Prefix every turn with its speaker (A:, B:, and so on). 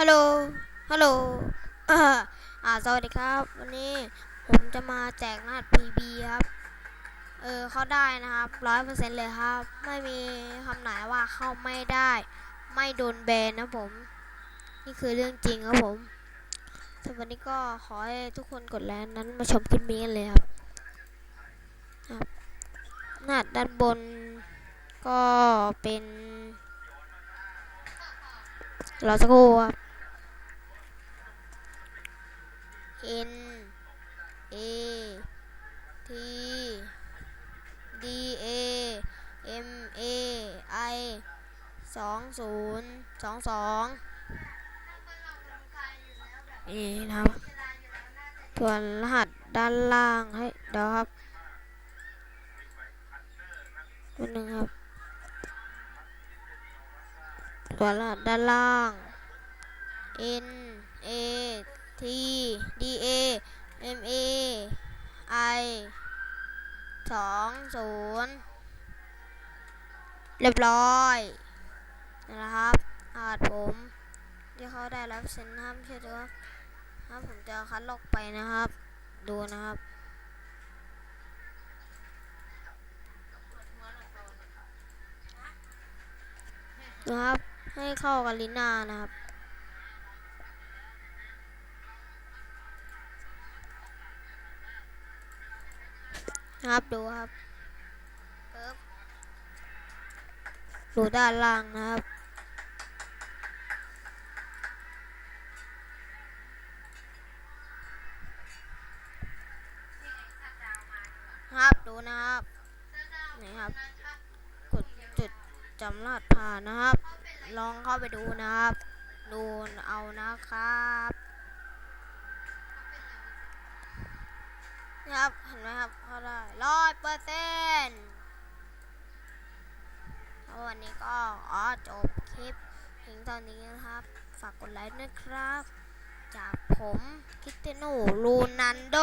A: ฮัลโหล ฮัลโหลอ่าอ่าสวัสดีครับ วันนี้ผมจะมาแจกรหัส PB ครับ เออเข้าได้นะครับร้อยเปอร์เซ็นต์เลยครับ ไม่มีคำไหนว่าเข้าไม่ได้ ไม่โดนแบนนะผม นี่คือเรื่องจริงครับผมสำหรับวันนี้ก็ขอให้ทุกคนกดไลค์นั้นมาชมคลิปนี้กันเลยครับครับรหัสด้านบนก็เป็นรอสักครู่ครับ N A T D A M A I สองศูนย์สองสองนี่นะครับส่วนรหัสด้านล่างให้เดี๋ยวครับตัวหนึ่งครับส่วนรหัสด้านล่าง N A T T D A M A I สองศูนย์เรียบร้อยนะครับอาจผมที่เขาได้รับเซ็นห้ามเชื่อถือครับครับผมจะคัดลอกไปนะครับ ดูนะครับนะครับ ให้เข้ากับลิน่านะครับ ครับดูครับปึ๊บดูด้านล่างนะครับ ครับดูนะครับ นี่ครับ กดจุดจำรหัสผ่านนะครับ ลองเข้าไปดูนะครับ ดูเอานะครับ ครับ เห็นไหมครับเข้าได้ร้อยเปอร์เซ็นต์วันนี้ก็อ๋อจบคลิปถึงตอนนี้นะครับ ฝากกดไลค์ด้วยครับ จากผมคิตเตโนโรนันโด